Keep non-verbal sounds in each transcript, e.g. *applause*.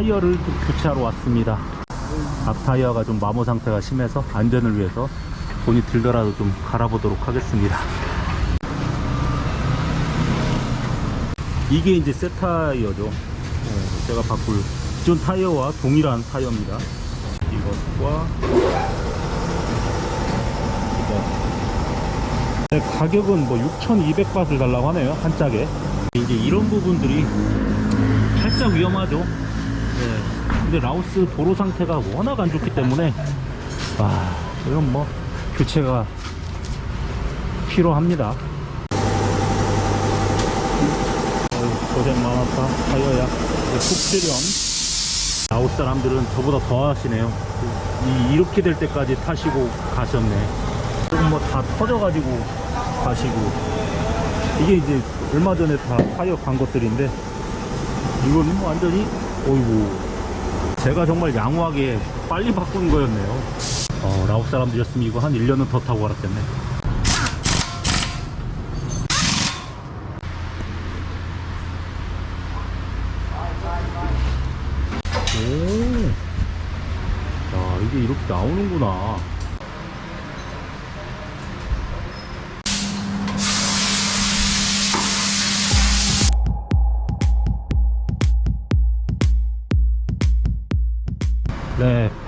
타이어를 좀 교체하러 왔습니다. 앞 타이어가 좀 마모 상태가 심해서 안전을 위해서 돈이 들더라도 좀 갈아보도록 하겠습니다. 이게 이제 새 타이어죠. 어, 제가 바꿀 기존 타이어와 동일한 타이어입니다. 이것과. 네, 가격은 뭐 6,200바트를 달라고 하네요. 한 짝에. 이제 이런 부분들이 살짝 위험하죠. 네. 근데 라오스 도로 상태가 워낙 안 좋기 때문에 와 이건 뭐 교체가 필요합니다. 고생 많았다 타이어야 푹 라오스 사람들은 저보다 더 하시네요. 이, 이렇게 될 때까지 타시고 가셨네. 조금 뭐 다 터져가지고 가시고 이게 이제 얼마 전에 다 타이어 간 것들인데 이거는 뭐 완전히 어이구 제가 정말 양호하게 빨리 바꾼 거였네요. 어, 라오스 사람들이었으면 이거 한 1년은 더 타고 갈았겠네. 오, 야 이게 이렇게 나오는구나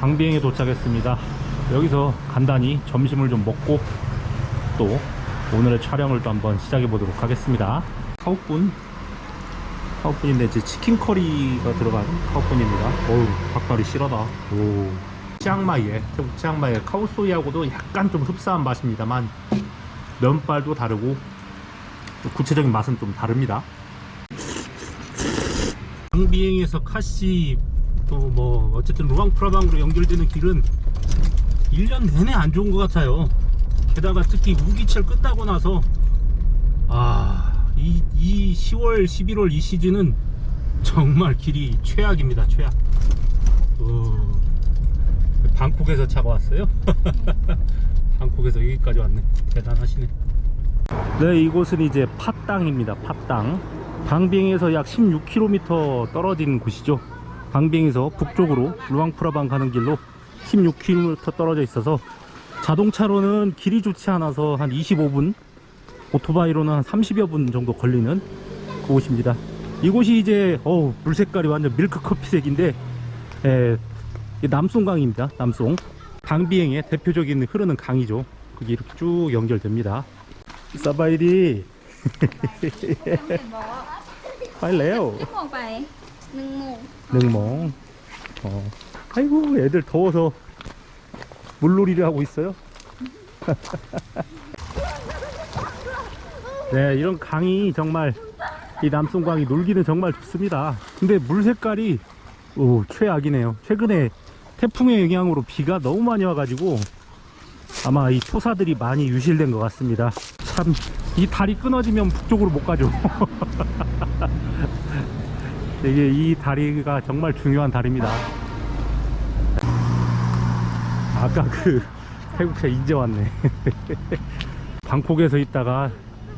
네, 방비행에 도착했습니다. 여기서 간단히 점심을 좀 먹고 또 오늘의 촬영을 또 한번 시작해 보도록 하겠습니다. 카우뿐 카우뿐인데 이제 치킨 커리가 들어간 카우뿐입니다. 어우, 닭다리 실하다. 오. 치앙마이에 태국 치앙마이의 카우소이하고도 약간 좀 흡사한 맛입니다만 면발도 다르고 또 구체적인 맛은 좀 다릅니다. 방비행에서 카시 또 뭐 어쨌든 루앙프라방으로 연결되는 길은 1년 내내 안 좋은 것 같아요. 게다가 특히 우기철 끝나고 나서 아이 이 10월 11월 이 시즌은 정말 길이 최악입니다 최악. 어, 방콕에서 차가 왔어요? *laughs* 방콕에서 여기까지 왔네. 대단하시네. 네 이곳은 이제 팟땅입니다 팟땅. 방비행에서 약 16km 떨어진 곳이죠 방비행에서 북쪽으로 루앙프라방 가는 길로 16km 떨어져 있어서 자동차로는 길이 좋지 않아서 한 25분 오토바이로는 한 30여 분 정도 걸리는 그곳입니다. 이곳이 이제 어우 물 색깔이 완전 밀크 커피색인데 에, 이 남송강입니다 남송. 방비행의 대표적인 흐르는 강이죠. 그게 이렇게 쭉 연결됩니다. 사바이리. *laughs* 빨리 레요 능몽. 어. 아이고, 애들 더워서 물놀이를 하고 있어요. *laughs* 네, 이런 강이 정말 이 남송강이 놀기는 정말 좋습니다. 근데 물 색깔이 오, 최악이네요. 최근에 태풍의 영향으로 비가 너무 많이 와가지고 아마 이 토사들이 많이 유실된 것 같습니다. 참, 이 다리 끊어지면 북쪽으로 못 가죠. *laughs* 이게 이 다리가 정말 중요한 다리입니다. 아까 그 태국차 이제 왔네. *laughs* 방콕에서 있다가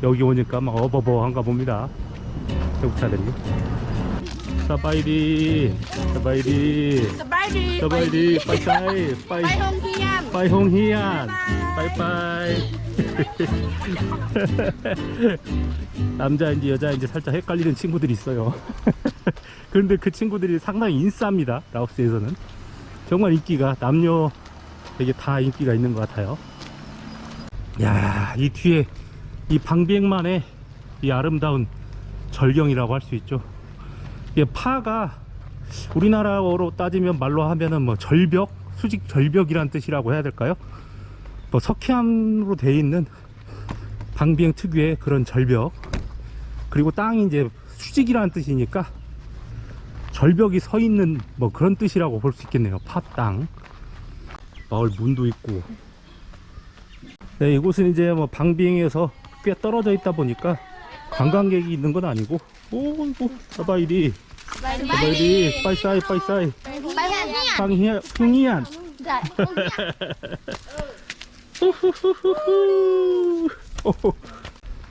여기 오니까 막 어버버한가 봅니다. 태국차들이. 사바이디, 사바이디, Surprise 사바이디, 빠이빠이, 빠이, Bay hôn thiên 빠이 홍희안, 빠이빠이. *laughs* 남자인지 여자인지 살짝 헷갈리는 친구들이 있어요. *laughs* *laughs* 그런데 그 친구들이 상당히 인싸입니다. 라오스에서는. 정말 인기가, 남녀 되게 다 인기가 있는 것 같아요. 야, 이 뒤에 이 방비행만의 이 아름다운 절경이라고 할 수 있죠. 이게 파가 우리나라어로 따지면 말로 하면은 뭐 절벽, 수직 절벽이란 뜻이라고 해야 될까요? 뭐 석회암으로 되어 있는 방비행 특유의 그런 절벽 그리고 땅이 이제 수직이라는 뜻이니까 절벽이 서 있는 뭐 그런 뜻이라고 볼 수 있겠네요. 팥땅. 마을 문도 있고. 네 이곳은 이제 뭐 방비행에서 꽤 떨어져 있다 보니까 관광객이 있는 건 아니고. 오이고 사바이리. 사바이리. 빠이사이 빠이사이. 방희안. 흥이안. *laughs*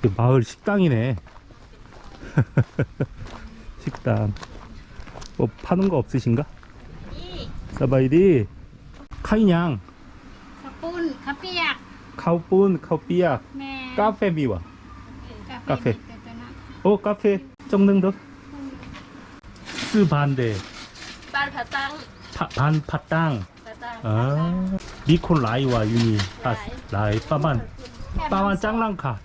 *laughs* 마을 식당이네. *laughs* 식당. 뭐 파는 거 없으신가? 사바이디. 카이냥. 카푼 카피약. 카푼 카피약. 네. 카페 미와. 카페 오 카페. 정능도? 스반데 반파땅 아. 니콘 라이와 유니. 아 라이. 빠만. 네, 빠만 짱랑카.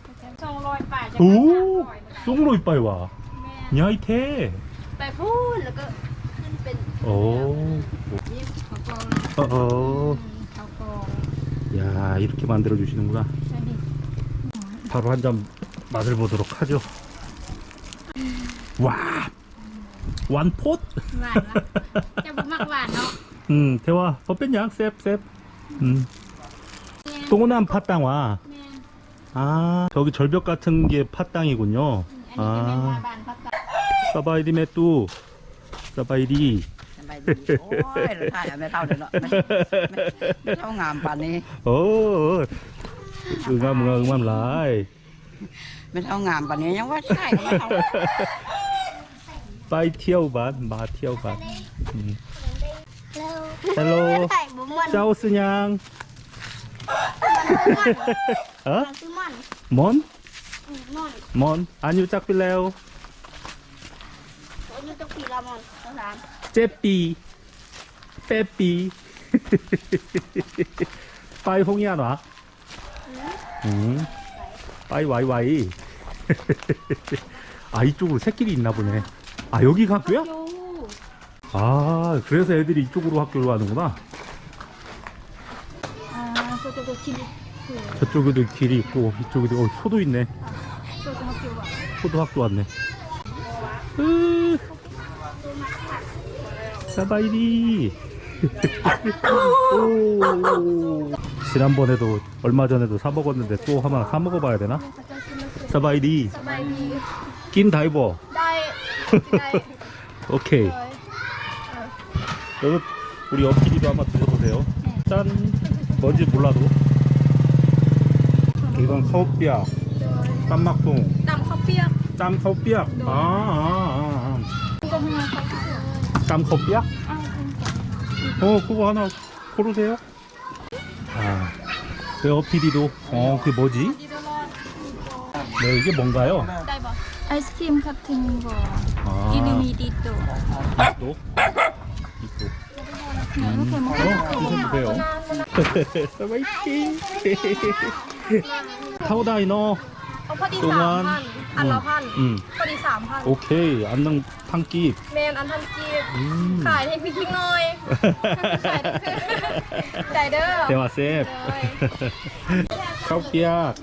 오! 송로이 빠이와. 네. 냐이테. ไปพูดแล้วก็ขึ้นเป็น 오 นี่ข้าวกอง 어어 ข้าวกอง 야 이렇게 만들어 주시는구나 ใช่ดิ 바로 한 잔 맛을 보도록 하죠 와 완폿 หวานละจะบ่มักหวานเนาะ 음 대화 버뺀양 셉셉 음 동원한 팥땅와 แม่ 아 저기 절벽 같은 게 팥땅이군요 อันนี้จะเป็นวา 아 บาน สบายดีแม่ตู้สบายดีโอ้ยเราถ่ายไม่เท่าเดิมยวเนาะไม่เท่างามปานนี้โอ้ยงามเงามงามหลายไม่เท่างามปานนี้ยังว่าใช่ไม่เท่าไปเที่ยวบ้านมาเที่ยวบ้านฮัลโหลเจ้าสัญญาณฮะมอนมอนมอนอันอยู่จักไปแล้ว 오늘도 비가면 저 사람. 제삐 빼삐 빠이 홍이 안 와? 응? 빠이 와이 와이. *laughs* 아 이쪽으로 새끼리 있나 보네. 아 여기가 학교야? 아 그래서 애들이 이쪽으로 학교를 가는구나. 아, 저쪽도 길이 있고, 저쪽에도 길이 있고 이쪽에도 어, 소도 있네. 저도 학교 가. 소도 학교 왔네. 뭐 으 사바이리. 지난번에도 얼마 전에도 사 먹었는데 또 하나 사 먹어봐야 되나? 사바이리. 낀 다이버. 오케이. 여기 우리 옆길이도 아마 드셔도 돼요. 짠. 뭔지 몰라도. 이건 서우뼈 땀막동 땀 서우뼈 땀 서우뼈 아, 아, 아. 아. 깜커피야? 아, 어 그거 하나 고르세요. 아 그 에어피디도. 어 그게 뭐지? 네 이게 뭔가요? 아이스크림 같은 거. 아. 이름이 디또. 디또? 디또. 네, 이렇게 먹어요. 서바이팅! 타오다이너 동안 อดี ตรง สา นั้ ม น พันอันละพัน 음 พอดีสามพัน 오케이 안녕 판끼 เมนอันทันกีบ 음 ขายให้พี่พี่หน่อยขายใจเด้อ 대화 쌤 카오삐약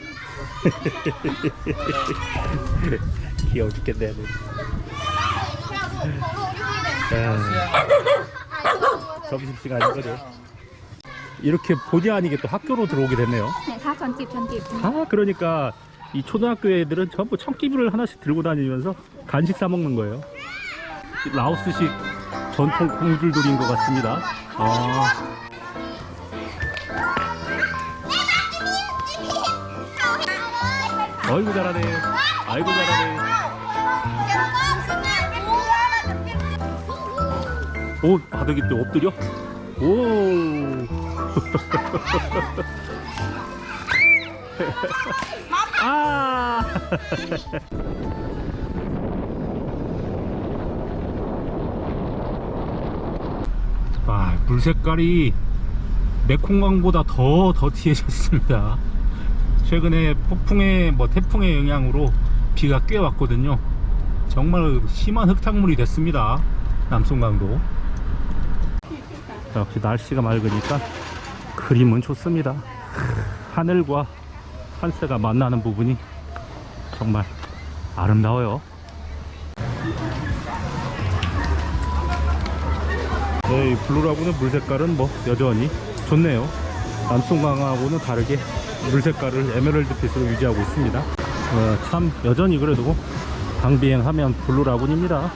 귀여워 죽겠네 애들. 아, 점심시간이거든 이렇게 본의 아니게 또 학교로 들어오게 됐네요 เนี่ยค่าช้อนจิบช้อนจิบ 아 그러니까 이 초등학교 애들은 전부 청기부를 하나씩 들고 다니면서 간식 사 먹는 거예요. 라오스식 전통 콩줄돌인 것 같습니다. 아. 아이고 잘하네. 아이고 잘하네. 오 바닥에 또 엎드려? 오 *laughs* 아 아, 물 색깔이 메콩강보다 더 더티해졌습니다. 최근에 폭풍의 뭐 태풍의 영향으로 비가 꽤 왔거든요. 정말 심한 흙탕물이 됐습니다. 남송강도. 역시 날씨가 맑으니까 그림은 좋습니다. 하늘과 산세가 만나는 부분이 정말 아름다워요. 네, 이 블루라고는 물 색깔은 뭐 여전히 좋네요. 남송강하고는 다르게 물 색깔을 에메랄드 빛으로 유지하고 있습니다. 어, 참 여전히 그래도 방비행하면 블루라군입니다.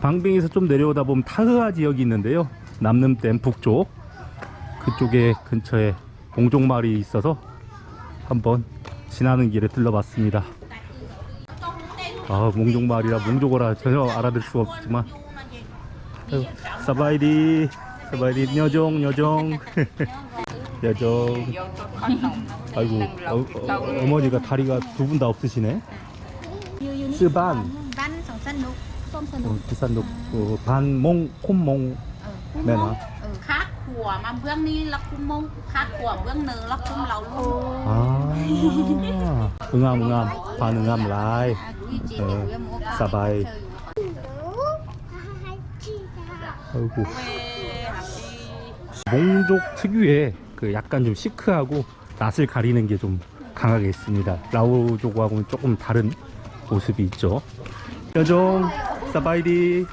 방빙에서 좀 내려오다 보면 타흐아 지역이 있는데요. 남름댐 북쪽 그쪽에 근처에 몽종마을이 있어서 한번 지나는 길에 들러봤습니다. 아 몽종마을이라 몽족어라 전혀 알아들 수가 없지만. 사바이디 사바이디 여정 여정. 여정. 아이고 어, 머니가 다리가 두 분 다 없으시네. 스반 บ้านสองสนุก ส้มสนุก 어, 부산도 어, 반몽 콤몽 คู่ แม่ ม นะ งเออคัดขัวมาเบื้องนี้แล้วคุ้มมงคัดขัวเบื้องเนื้อแล้วคุ้มเราลูก 아 응암 응암 반 응암 라이 อ่ะวิจิตรเวียหมูก สบาย 아이고 몽족 특유의 그 약간 좀 시크하고 낯을 가리는 게 좀 강하게 있습니다. 라오족하고는 조금 다른 모습이 있죠. 여 종 사바이디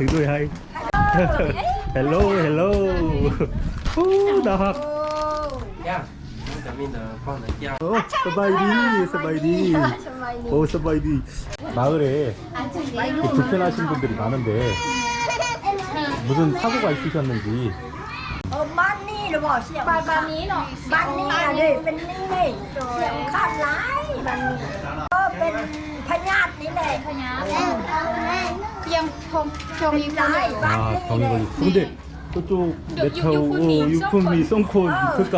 이거 하이 헬로 헬로 오 나학 어 사바이디 사바이디 오 사바이디 마을에 그 불편하신 분들이 많은데 무슨 사고가 있으셨는지 เออบ้านนี่หรือเปล่าเสียง บานบานนี้เนาะ บ้านนี่อะดิเป็นนี่นี่เสียงขาดร้ายบ้านนี้ก็ เป็นพญาตินี่แหละ พญายังชมชมอีกคนเลย 아 병이 걸리 근데 그쪽 메타오 유품이 유품이 썬코 เออ 그간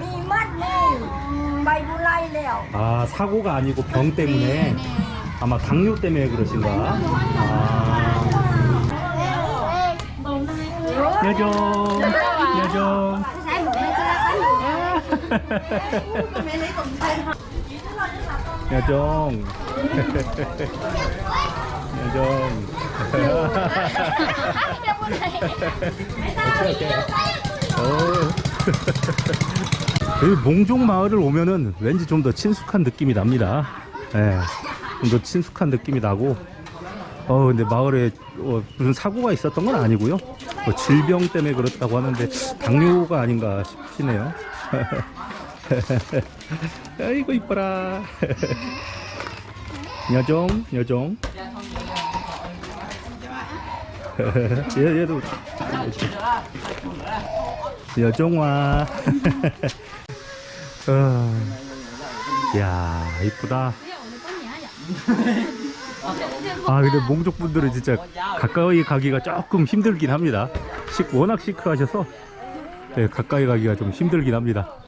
มีมัดนี่ใบบุไลแล้ว 아 사고가 아니고 병 때문에 아마 당뇨 때문에 그러신가 아 여정 여정 여정 여정 어. 여기 몽종 마을을 오면은 왠지 좀 더 친숙한 느낌이 납니다. 예, 좀 더 친숙한 느낌이 나고, 어, 근데 마을에 어, 무슨 사고가 있었던 건 아니고요. 뭐 질병 때문에 그렇다고 하는데 당뇨가 아닌가 싶으네요. *laughs* *laughs* 아이고 이뻐라. *laughs* 여정, 여정. *laughs* 얘, 얘도 여정아. 어, 야 이쁘다. 아 근데 몽족 분들은 진짜 가까이 가기가 조금 힘들긴 합니다. 시, 워낙 시크하셔서 네, 가까이 가기가 좀 힘들긴 합니다.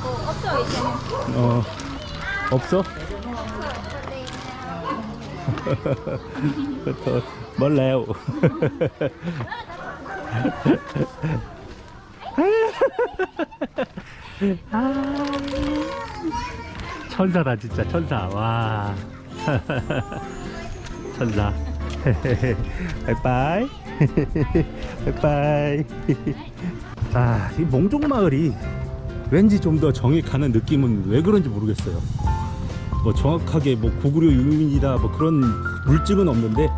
그거 없어? 어 없어? *laughs* 더 멀래요. *laughs* 천사다 진짜 천사. 와. *laughs* 천사. 바이바이 *laughs* 바이바이. *laughs* 아 이 몽종 마을이 왠지 좀 더 정이 가는 느낌은 왜 그런지 모르겠어요. 뭐 정확하게 뭐 고구려 유민이다 뭐 그런 물증은 없는데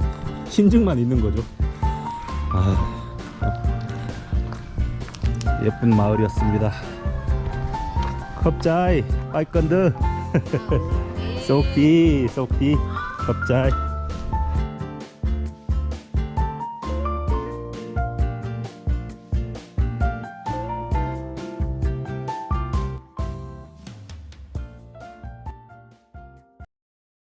신증만 있는 거죠. 아 예쁜 마을이었습니다. 컵자이 빠이건드. *laughs* 소피 소피 컵자이